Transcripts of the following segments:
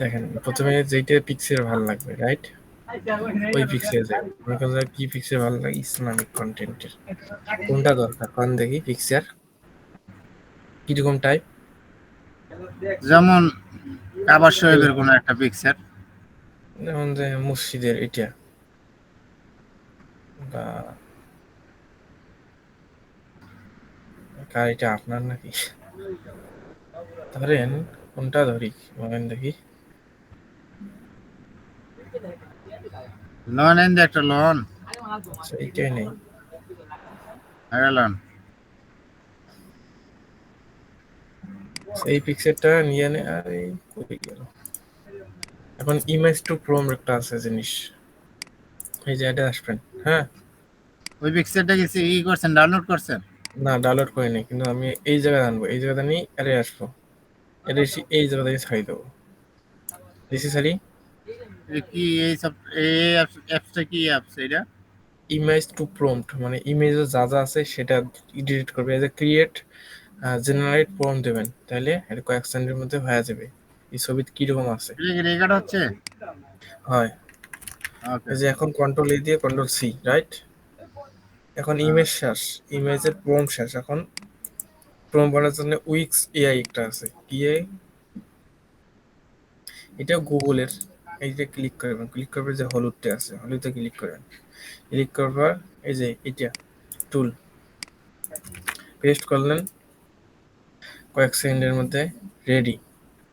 দেখেন প্রথমে যেইটা পিক্সেল ভালো লাগবে রাইট ওই পিক্সেল যায় মনে করেন কি পিক্সেল ভালো লাগে? ইসলামিক কন্টেন্টের কোনটা দরকার? কোন দেখি পিক্সেল কীরকম টাইপ যেমন কাবার শোয়েবের কোনো একটা পিকচার যেমন যে মসজিদের এটা। বা কার এটা আপনার নাকি? ধরেন কোনটা ধরি? বলেন দেখি। লোন এন যে একটা লোন এইটাই নেই। একটা লোন এই পিকচারটা নিয়ে নে আর এই কই গেল? এখন ইমেজ টু ক্রোম একটা আছে জিনিস। এই যে এটা আসবেন হ্যাঁ? ওই পিকচারটা কি ই করছেন ডাউনলোড করছেন? না ডাউনলোড করে নি কিন্তু আমি এই জায়গায় আনব এই জায়গাতে নিয়ে আরে আসব। এটা এই জায়গাতে ছাড়ি দেবো। দিছি সারি কি এই সব এই অ্যাপসটা কি অ্যাপস এটা ইমেজ টু প্রম্পট মানে ইমেজে যা যা আছে সেটা এডিট করবে। As a create generate prompt দেবেন তাহলে এটা কয়েক সেকেন্ডের মধ্যে হয়ে যাবে। এই ছবি কীরকম আছে? রেকর্ড হচ্ছে? হয়। যে এখন কন্ট্রোল এ দিয়ে কন্ট্রোল সি রাইট এখন ইমেজ শেষ ইমেজের প্রম শেষ। এখন প্রম বানার জন্য উইক্স এআই একটা আছে। কি এটা গুগলের এইটা ক্লিক করবেন ক্লিক করবে যে হলুদটা আছে হলুদে ক্লিক করেন। ক্লিক করবার এই যে এটা টুল পেস্ট করলেন কয়েক সেকেন্ডের মধ্যে রেডি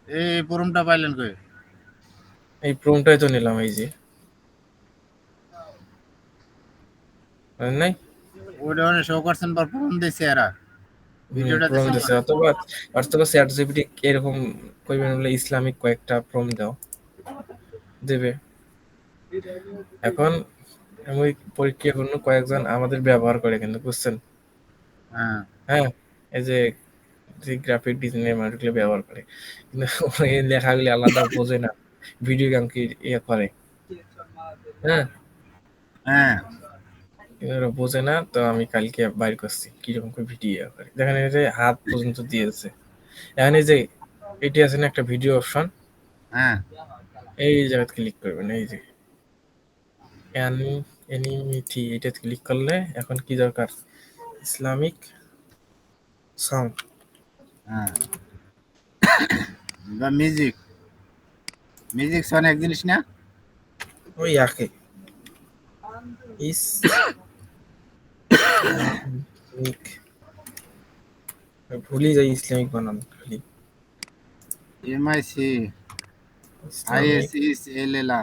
এই ফর্মটা পাইলেন কই? এই প্রমটাই তো নিলাম এই যে। নাই? ওটা ওটা শো করছেন পর ফর্ম দিছে এরা। ভিডিওটা প্রম দিছে অথবা অথবা চ্যাট জিপিটি এরকম কইবেন বলে ইসলামিক কয়েকটা প্রম দাও। দেবে। এখন আমি পরীক্ষা করুন কয়েকজন আমাদের ব্যবহার করে কিন্তু বুঝছেন? হ্যাঁ। হ্যাঁ এই যে যে গ্রাফিক ডিজাইনের মানুষগুলো ব্যবহার করে। কিন্তু ওই লেখাগুলি আলাদা বোঝে না। ভিডিও গেম কি ইয়ে করে? হ্যাঁ। হ্যাঁ। ওরা বোঝে না তো আমি কালকে বাইর করছি কীরকম করে ভিডিও ইয়ে করে। দেখেন এই যে হাত পর্যন্ত দিয়েছে। এখন এই যে এটি আছে না একটা ভিডিও অপশন হ্যাঁ। এই জায়গাতে ক্লিক করবেন এই যে। এনিমিটি এটা ক্লিক করলে এখন কি দরকার? ইসলামিক সং হ্যাঁ। বা মিউজিক মিউজিক সন এক জিনিস না? ওই একই ইস ইসলামিক ভুলি যাই ইসলামিক বানান খালি। এমআইসি আইএসইস এলএলআ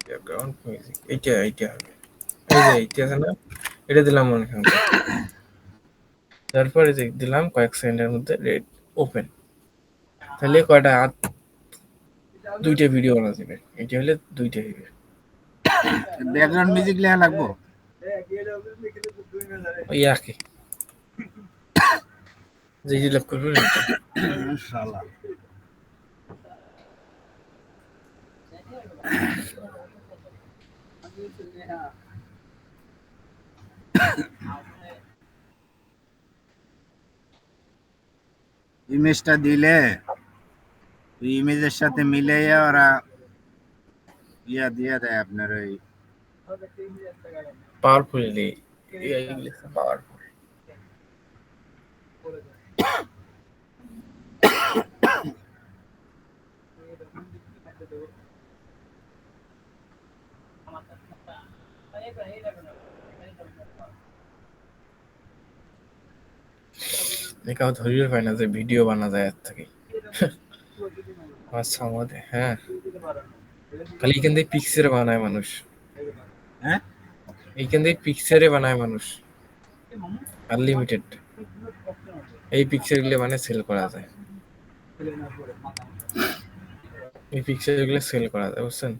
ব্যাকগ্রাউন্ড মিউজিক এইটা এইটা হবে এই যে এইটা আছে না এটা দিলাম মনে হয় তারপরে যে দিলাম কয়েক সেকেন্ডের মধ্যে রেড ওপেন তাহলে কয়টা হাত দুইটা ভিডিও বানা যাবে এটা হলে দুইটা হবে ব্যাকগ্রাউন্ড মিউজিক লেখা লাগবো ওই একই লাভ করবে শালা ইমেজটা দিলে ওই ইমেজের সাথে মিলে ওরা ইয়া দিয়ে দেয় আপনার ওই পাওয়ারফুলি পাওয়ারফুল কেউ ধরিয়ে পায় না যে ভিডিও বানা যায় এর থেকে। আচ্ছা আমাদের হ্যাঁ। খালি এখান থেকে পিকচারে বানায় মানুষ। হ্যাঁ? এইখান থেকে পিকচারে বানায় মানুষ। আনলিমিটেড এই পিকচারগুলো মানে সেল করা যায়। এই পিকচারগুলো সেল করা যায় বুঝছেন?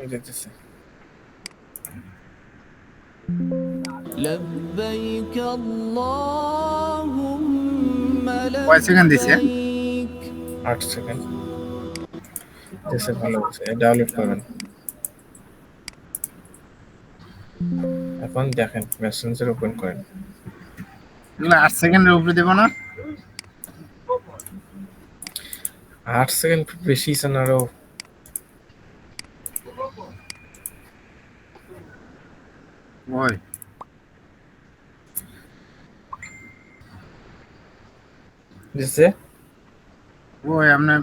এই দেখতেছি لبيك اللهم কয় সেকেন্ড দিছে لبيك আট সেকেন্ড দেশে ভালো ডাউনলোড করবেন এখন দেখেন মেসেঞ্জার ওপেন করেন এগুলো আট সেকেন্ডের উপরে দেবো না আট সেকেন্ড বেশি চান আরও Why? जिससे वो है हमने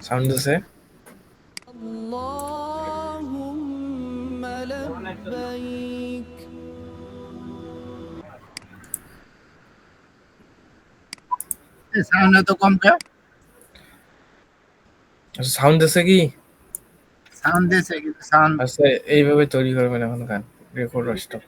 साउंड से সাউন্ড এত কম কে সাউন্ড আছে কি? সাউন্ড আছে কিন্তু সাউন্ড আচ্ছা এইভাবে তৈরি করবেন এখন গান রেকর্ড স্টপ